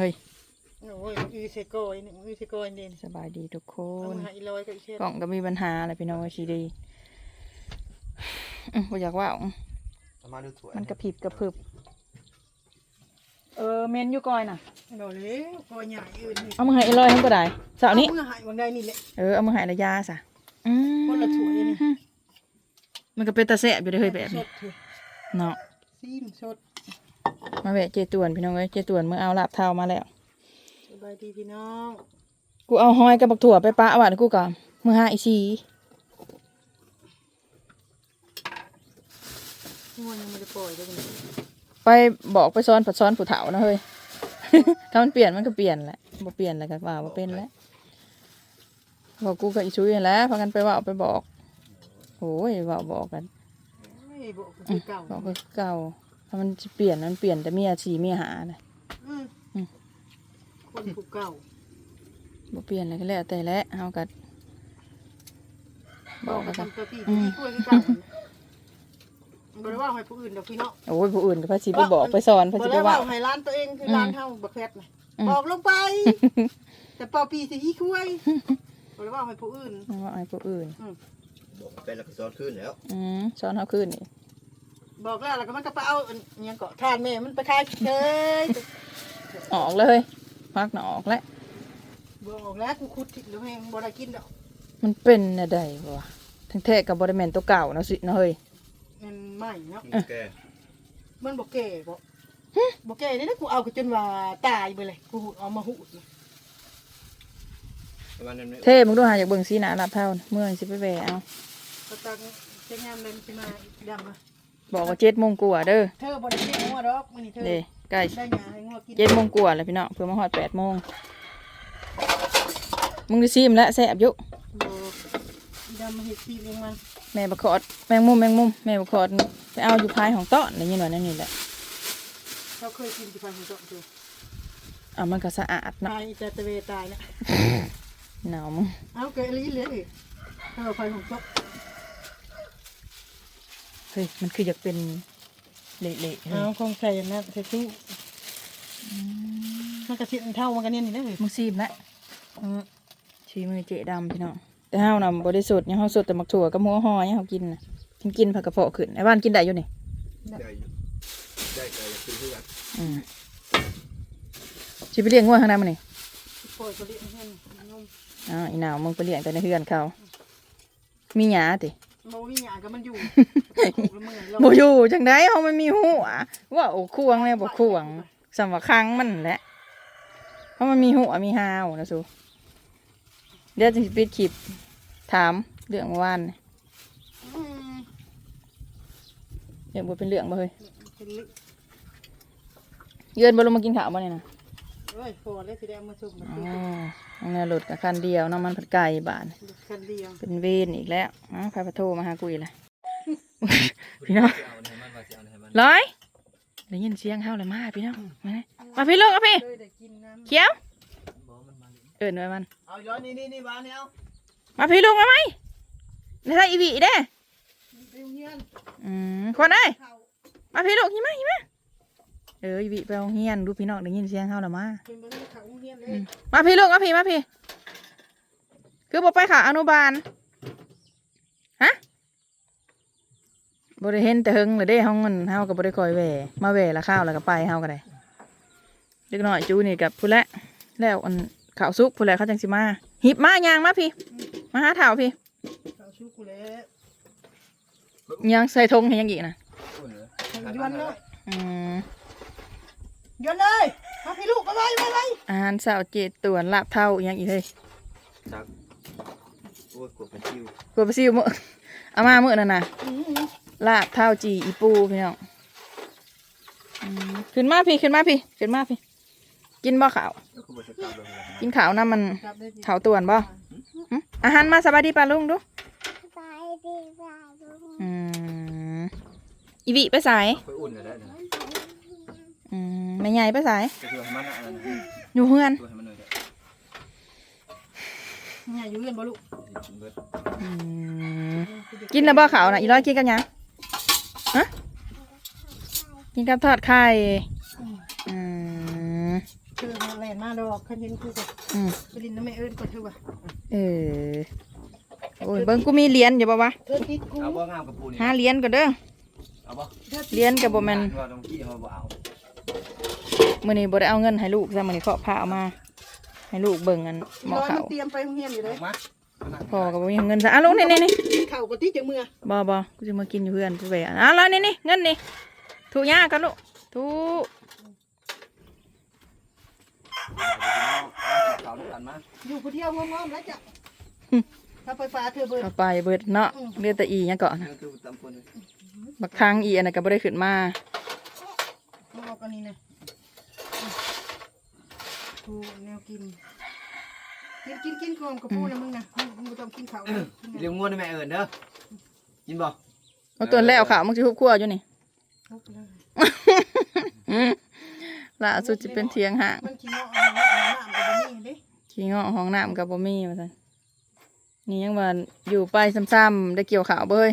เฮ้ยโอ้ยมึงอือเซโกยนี่มึงอือเซโกยนี่สบายดีทุกคเอานมาหาอีลอยกับอีเช็ดกล่องก็มีปัญหาอะไรพี่น้องชีดีอืมบ่อยากว่าอืมเอามาดูสวยมันกระพริบกระพริบเออเมนอยู่ก่อยน่ะโดนเลยกอยใหญ่อื่นนี่เอามือให้อีลอยทั้งก็ได้เสาวนี้เอามือหายบางได้นี่แหละเออเอามือให้ระยาซะอืมคนละถ้วยนี่มันก็เป็นตาแสบอยู่เด้อเฮ้ยแบบสนี้ดเถอะเนาะซีมสด มาแวะเจตวนพี่น้องเอ้ยเจตวนมือเอาลาบเท้ามาแล้วสบายดีพี่น้อง กูเอาหอยกับบักถั่วไปปะหวานกูก่อนมือหาอีซีง่วงยังไม่ได้ปล่อยเลยกันไปบอกไปซ้อนผัดซ้อนผู้เฒ่านะเฮ้ย ถ้ามันเปลี่ยนมันก็เปลี่ยนแหละบ่เปลี่ยนแล้วก็ว่าบ่เป็นแล้วบอกกูกับอีชุยนั่นแหล้วพากันไปเว่าไปบอกโอ้ยเว่าบอกกันไม่บอกกูคือเก่าบอกคือเก่า ถ้ามันสิเปลี่ยนมันเปลี่ยนแต่เมียสีเมียหาน่ะอืมอืมคนผูกเก่าบ่เปลี่ยนอะไรก็แล้วแต่และเฮาก็บอกกักันนทำตัวพี่ที่คุยคือเก่าบ่ได้ว่าให้ผู้อื่นดอกพี่เนาะโอ้ยผู้อื่นก็พาสิไปบอกไปสอนพาบ่สิไปได้ว่าเว่าให้ร้านตัวเองคือร้านเฮาบักแพทน่ะอืมบอกลงไป แต่เป่าปีสิฮีคุยบ่ได้ว่าให้ผู้อื่นเว่าให้ผู้อื่นบอกเป็นแล้วก็ซ้อนขึ้นแล้วอืมสอนเฮาคืนนี่ บอกแล้วแล้วก็มันก็ไปเอาอันอิหยังเกาะทานแม่มันไปขายเฉยออกเลยพักน่ะออกแล้ว บอกแล้วกูขุดทิ้งแล้วแม่งบ่ได้กินดอกมันเป็นอะไรวะทั้งแท้กับบริเมนตัวเก่าเนาะสิเนาะเฮ้ย มันใหม่เนาะแกมันบ่แก่บ่บ่แก่นี่นะกูเอาก็จนว่าตายไปเลยกูเอามาหูดนะประมาณนั้นไหมเท่มึงดูหาจากเบิ่งสีหนาลับเท่าน่ะเมื่อสิไปแหวะเอาก็ตังเจ้างามเลยสิมาดังมา บอกว่าเจ็ดโมงกว่าเด้อเธอบ่ได้กินงัวดอกมื้อนี้เธอเด้ใกล้ได้หยังให้งัวกินเจ็ดโมงกว่าแล้วพี่น้องเพื่อมาฮอดแปดโมงมึงได้ซีมแล้วแซ่บอยุบ่ดำมาเฮ็ดซีเองมันแม่บักขอดแมงมุมแมงมุมแม่บักขอดไปเอาอยู่พายของต้อนอะไรอย่างเงี้ยนั่นนี่แหละเขาเคยกินที่พันธุ์ของเธอเอามันก็สะอาดเนาะตายแต่ตะเวตายนะหนาวมึงเอาเกลีเหลืออีกเอาพันธุ์ของตก เฮ้ยมันคืออยากเป็นเละๆเฮ้ยเอาคงใส่อันนั้นใส่ตู้มันกระเทียมเท่ามันกันเนี่ยนี่นะเว้ยมึงซีมแล้วชีมือเจดำพี่น้องแต่ห้าวนำบริสุทธิ์เนี่ยห้าสดแต่หมักถั่วกับหัวหอยเนี่ยเขากินนะกินกินผักกระเพาะขึ้นไอ้บ้านกินได้อยู่นี่ได้อยู่ได้ใจคือเพื่อนอืมชีไปเลี้ยงงัวข้างในมันนี่ปล่อยก็เลี้ยงให้นมอ่าอีหนาวมึงไปเลี้ยงแต่ในเฮือนเขา มีหยาติ โมวิญญาณก็มันอยู่แล้วมึงโมอยู่จังไดเขามันมีหัวว่าโอ้ควงเลยบอกควงสำว่าครั้งมันแหละเพราะมันมีหัวมีหาวนะสูเดี๋ยวจะปิดคลิปถามเรื่องเมื่อวานนี่อืมเรื่องบ่เป็นเรื่องบ่เฮ้ยเป็นลึกเยือนบ่ลงมากินข้าวบ่เนี่ยนะ เอ้ยพอแล้วสิได้เอามาส่งมาอ๋ส่งอเอาแนวรถกับคันเดียวน้ำมันผัดไก่บาท คันเดียวเป็นเวนอีกแล้วอ๋อใครมาโทรมาหากูอีกแล้วพี่น้องเอาให้มันมาสิเอาให้มันร้อยได้ยินเสียงเฮาเลยมาพี่น้อง มาเลยมาพี่ลูกเอาพี่เคยได้กินน้เขียวบอกมันมาเลยเอินไว้มัน เอาย้อนนี่นี่นี่บ้านนี่เอามาพี่ลูกมาไหมนี่ใช่อีวีเด้ำไปโรงเรียนอืมคนเอ้ย เขามาพี่ลูกหิมะหิมะ เอออีวีไปโรงเรียนดูพี่น้องได้ยินเสียงเฮาแล้วมาเป็นบ่ได้เขาโรงเรียนเลอืยมมาพี่ลูกมาพี่มาพี่ คือบอกไปค่ะอนุบาลฮะบริเห็นแต่เฮงเลยเด้ห้องเงินเฮากับบริคอยแหวมาแหวละข้าวแล้วก็ไปเฮาก็ได้เล็กน้อยจูนี่กับผู้ละแล้วอันข่าวซุกผู้ละเขาจังสิมาหิบมายางมาพี่ มาหาเถ่าพี่เขาชูกูแล้วยังใส่ธงให้ยังอีกนะอุ่นเลยยวนเลยอืม ยวนเลยมาพี่ลูกมาไว้ไว้ไว้อาหารสาวเจดต่วนลาบเท่าอิหยังอีกเลยจักโอ้ยกดเป็นชิวกลัวไปซิวมื้อเอามามื้อนั่นน่ะ อื้อหือลาบเท่าจีอีปูพี่น้องอืมขึ้นมาพี่ขึ้นมาพี่ขึ้นมาพี่ กินบ่ขาว แล้วก็บริษัทกลับเลยนะกินขาวน้ำมันจับได้สิเถาต่วนบ่หึอาหารมาสบายดีป่ะลุงดู ไปดีกว่าลุงอืมอีวิไปสาย ไปอุ่นเลยได้นะอืม แม่ใหญ่ไปสายก็คือให้มันอะอันนั้นอยู่เฮือนตัวให้มันเลยเนี่ยอยู่เรียนบ่ลูกเบิดอืมกินแล้วบ่ขาวน่ะอีร้อยกินกันยังฮะกินกับทอดไข่อืมเธอมาแลนมาดอกคันเห็นกูก็อืมไปลินน้ำไม่เอิ้นก่อนเธอว่ะเออโอ้ยเบิ่งกูมีเหรียญอยู่บ่วะเธอติดกูเอาบ่งามกับปูนี่หาเหรียญก่อนเด้อเอาบ่เธอติดเหรียญก็บ่แม่น มื้อนี้บ่ได้เอาเงินให้ลูกซะมื้อนี้เคาะผ้าเอามา ให้ลูกเบิ่งอันหมอร้อยเขามันเตรียมไปโรงเรียนอยู่เลยมาพ่อก็บ่มีเงินซะอะลูกนี่นี่กินข้าวก็ติดจากมือบ่บ่กูจะมากินอยู่เพื่อนกูไปอะอะแล้วนี่นี่เงินนี่ถูกยากันลูกถูกเขาด้วยกันมาอยู่ผู้เที่ยวงอมๆแล้วจ้ะถ้าไฟฟ้าเธอเบิดเอาไปเบิดเนาะเรียกแต่อีหยังก่อนนี่คือตำปนบักทางอีอันนั้นก็บ่ได้ขึ้นมาเอาออกอันนี้นะ กูแนวกิน กินกินกินกลมกับปูนะมึงนะมึงมึงบ่ต้องกินข้าวเลยเลี้ยงงัวในแม่เอิญเด้อยินบ่เอาตัวแล้วข่าวมึงสิฮุบครัวอยู่นี่ ทุกเลยล่าสุดจะเป็นเทียงห่างมันขี้เงาะเอาน้ำกับนี่เด้ขี้เงาะห้องน้ำกับบ่มีว่าซั่นนี่ยังว่าอยู่ไปซ้ำๆได้เกี่ยวขาวเบ้ย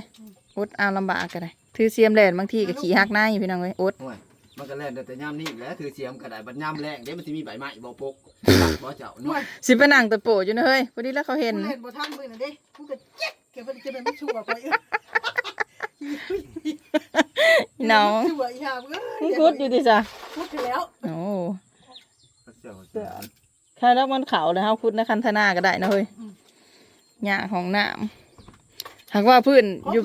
อดเอาลำบากก็ได้ถือเสียมแล่นบางทีก็ขี้หักหน้าอยู่พี่น้องเว้ยอด ห่วย มันก็แล่นแต่ยามนี้แหละถือเสียมกระดาษบัดยามแรงเดี๋ยวมันสิมีใบไม้บ่ปกบ่เจ้าหน่เนาะวยสิไปนั่งตะโปอยู่นะเฮ้ยพอดีแล้วเขาเห็นกูเล่นบ่ทันมือน่ะเด้กูก็เจ๊กเก็บมันจะเป็นไม่ชั่วไปพี่น้องชั่วอีห่ามึงเอ้มึงยคุดอยู่ดิจ้ะพูดไปแล้วโอ้เจ้าเจ้าใครรักมันเขาเลยเฮาคุดในคันธนาก็ได้นะเฮ้ยหญ้าของน้ำหากว่าพื้นอยู่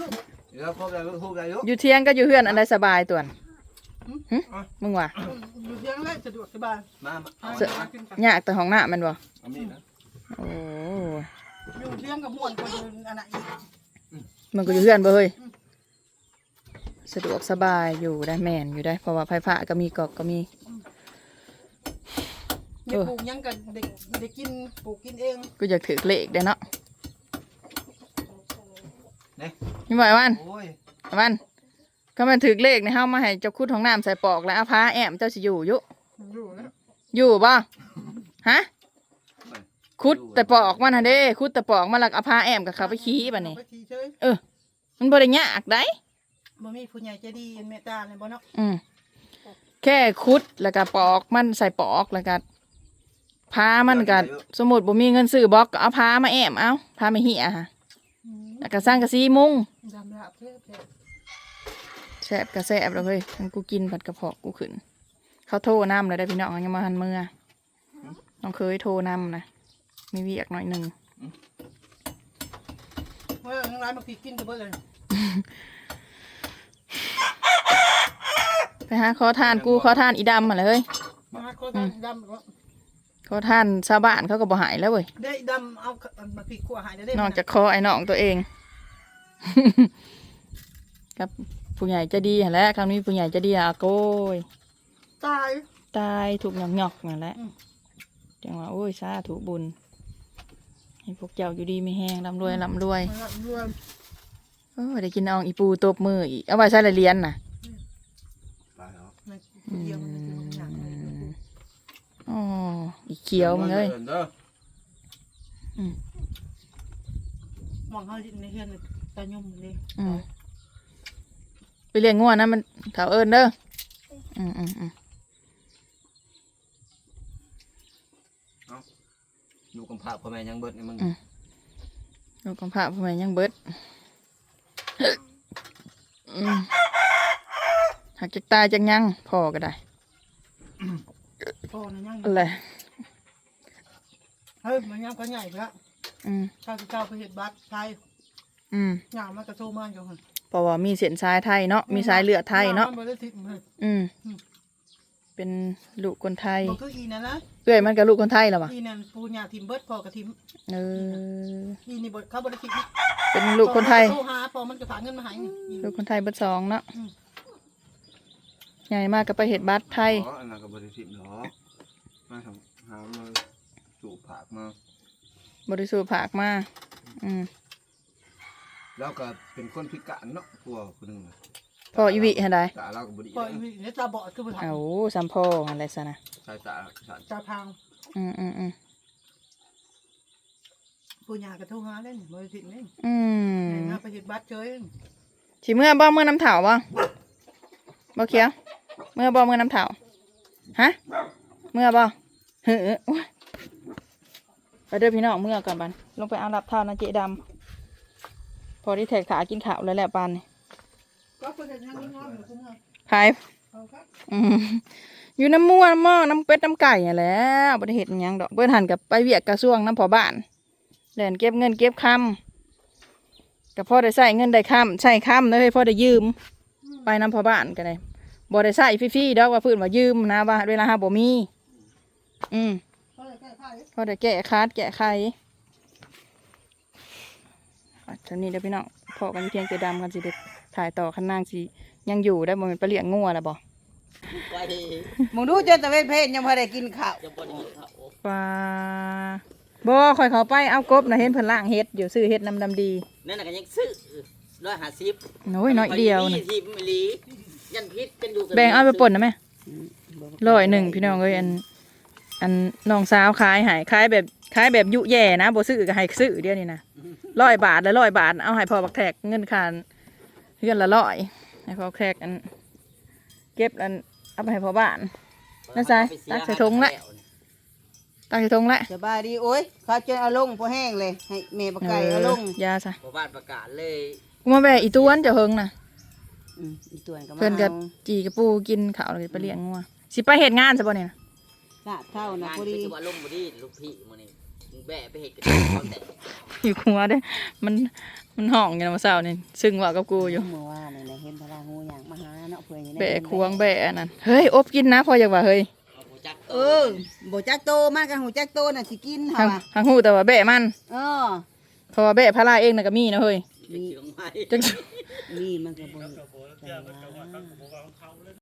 เดี๋ยวครบแล้วครบแล้วอยู่เที่ยงก็อยู่เฮือนอันใดสบายตัวน่ะ หึมึงว่าอยู่เพียงแรกสะดวกสบายมามาเอาเอาเสอะมาขึ้นกันยากแต่ของน้ำแมันบ่เอามีดนะโอ้อยู่เพียงกับม่วนคนอื่นอันไหนอีกมันก็อยู่เฮือนบ่เฮ้ยสะดวกสบายอยู่ได้แม่นอยู่ได้ เพราะว่าไฟฟ้าก็มีกอกก็มี เนี่ยปลูกหยังกันเด็กเด็กกินปลูกกินเองกูอยากถือเลขได้เนาะเนี่ยนี่บ่ไอ้วันโอ้ยไอ้วัน ก็มันถือเลขในเฮามาให้เจ้าคุดของน้ำใส่ปอกแล้วเอาพาแอมเจ้าสิอยู่อยู่อยู่แล้วอยู่บ่ฮะคุดแต่ปอกมันหั่นเด้คุดแต่ปอกมันแล้วก็เอาพาแอมกับเขาไปขี้บัดนี้ ไปขี่เฉยมันบ่ได้ยากได้บ่มีผู้ใหญ่ใจดีเมตตาเลยบ่เนาะอืมแค่คุดแล้วก็ปอกมันใส่ปอกแล้วก็พามันก็สมมุติบ่มีเงินซื้อบล็อกก็เอาพามาแอมเอาพามาเหียค่ะอืมแล้วก็สร้างกระซีมุงดำลาบเท่แท้แซ่บก็แซ่บแล้วเฮ้ยทั้งกูกินผัดกระเพาะกูขึ้น เขาโทรน้ำเลยได้อพี่น้องยังมาหันมือน้องเคยโทรน้ำนะมีเวียกหน่อยหนึ่งเมื่อทั้งร้านมาผิดกินกับเบิดเลยไปหาขอทานกูขอทานอีดำมาเลยมาคนดำดำก็ขอทานชาวบ้านเขาก็บ่หายแล้วเว้ยได้ดำเอามาผิดขัวหายได้ได้นอกจากคอไอ้น้องตัวเองกับ ผู้ใหญ่ใจะดีหั่นแหล้วคำนี้ผู้ใหญ่ใจะดีอะโก้ยตาย ตายถูกหยอกหยอกๆนั่นแหละอืม จังว่าโอ้ยสาถูกบุญให้พวกเจ้าอยู่ดีไม่แห้งร่ำรวยร่ำรวยมาละรวมโอ้ยได้กินอองอีปูตบมืออีกเอาไว้ใส่ละเรียนน่ะไปเหรอในเดียวมันคือมันอยากให้มันดูอ๋ออีเขียวมึงเอ้ยเด้อมองเขาในเฮือนเลยตายุ่มเลยอืม ไปเลี้ยงงัวนะมันเขาเอิญเด้ออืมอืมอืมอยู่กับพระพ่อแม่ยังเบิดนี่มึงลูกกำพร้าพ่อแม่ยังเบิดอืมหักจากตายจากยังพอก็ได้พ่อนะยังอะไรเฮ้ยมันยังก็ใหญ่แล้วอืมข้าวที่เจ้าไปเห็ดบัตรไทยอืมหยามากระโซมันอยู่หั่น เพราะว่ามีเส้นสายไทยเนาะมีสายเลือดไทยเนาะมันบ่ได้ทิศมันอืมอืมเป็นลูกคนไทยบ่คืออีนั่นนะเอ้ยมันกับลูกคนไทยแล้ววะอีนั่นปูหยาทิมเบิดพ่อกับทิมเอออีนี่บ่เขาบ่ได้ทิศเป็นลูกคนไทยโทรหาพอมันก็ฝากเงินมาให้อีลูกคนไทยเบิดสองเนาะอืมใหญ่มากก็ไปเห็ดบัตรไทยอ๋ออันนั้นก็บริสิทธิ์เหรอมาทำหามาสูบผักมาบริสุทธิ์ผักมา อืม แล้วก็เป็นคนพิการเนาะพวกคนหนึงน่ะพ่ออีวิเห็นไดตาเราก็บริพออีนี่ตาบอดคือบ่ทันเอาสัมพ่ออะไรซะนะสายตาสายตาพังอืมอืมอืมปูหยาก็โทรหาเล่นบ่ได้ทิศนี่อืมแม่งาไปเห็ดบัตรเฉยสิเมื่อบ่เมื่อน้ำเถาบ่บ่เขียวเมื่อบ่เมื่อน้ำเถาฮะเมื่อบ่เฮ้อโอ๊ยไปเด้อพี่น้องเมื่อก่อนบันลงไปเอารับเท่านะเจ๊ดำ พอที่แท็กขากินข้าวแล้วแหละปานนี่ก็เพิ่นจะนั่งงออยู่ซุมื้อขายเอาครับอืมอยู่น้ำม่วนหม้อน้ำเป็ดน้ำไก่นี่นแหล้วบ่ได้เฮ็ดหยังดอกเบิ่นหันกับไปเวียกกระทรวงน้ำพอบ้านแล่นเก็บเงินเก็บคำก็พอได้ใช้เงินได้คำใช้คำเลยพอได้ยืม ไปน้ำพอบ้านกันเลยบ่ได้ใช้ฟรีๆดอกว่าเพื้นว่ายืมนะว่าเวลาหาบ่มี อืมเขาเลยแก้ไขพอได้แก้คาดแก้ไขอะเท่านี้เด้อพี่น้องพอกันเพียงแต่ดำกันสิเด็ดถ่ายต่อคันนางสิยังอยู่ได้บ่แม่นไปเลี้ยงงัวแล้วบ่ไปมึงดูจนตะเวนเพศยังพอได้กินข้าวจะบ่ได้กินข้าวปลาบ่ค่อยเขาไปเอากบนะเห็นเพิ่นล่างเฮ็ดอยู่ซื้อเฮ็ดน้ำดำดีนั่นน่ะก็ยังซื้อร้อยห้าสิบโอ้ยน้อยเดียวนะนะทีมอีหลียันพิษกันอยู่กันแบ่งเอาไปป่นนะแม่ร้อยหนึ่งพี่น้องเอ้ยอัน อันน้องสาวขายใหายขายแบบขายแบบยุแย่นะบ่ซื้อก็ให้ซื้อเดียวนี่นะร้อยบาทแล้วร้อยบาท เอาให้พอบักแทกเงินคานเพื่อนละร้อยให้พอบักแทกอัน เก็บอันเอาไปให้พอบ้านนั่นไงตักใส่ถุงละตั้งใจตรงละสบายดีโอ้ยเขาจนเอาลงพอแห้งเลยให้แม่บักไก่เอาลงยาซะพอบ้านประกาศเลยกูมาแบกอีต้วนเจะเฮิงนะอืมอีตัวนั้นก็มาเพื่อนก็เอาจีกระปูกินข้าวเลยไปเลี้ยงงัวสิไปเฮ็ดงานซะบ่เนี่ย นะลาดเท่านะงานพอคือดีจะว่าลงบ่ดีลูกพี่มื้อนี้มึงแบะไปเฮ็ดกันเขาแต่อยู่หัวเด้ มันมันห้องอยู่นะมาเช้านี่ซึ่งว่ากับกูอยู่เมื่อวานนี่นะเห็นพลางูอย่างมาหาเนาะเพื่อนอยู่ในแบกควงแบกอันนั้นเฮ้ยอบกินนะพออยากว่าเฮ้ยเอาบ่จักเออบ่จักโตมากกันหูจักโตน่ะสิกินทางเฮาอะทางหูแต่ว่าแบะมันเออเพราะว่าแบะพาราเองน่ะก็มีนะเฮ้ยมีเสียงไม้จังนี่มันก็บ่แต่ว่า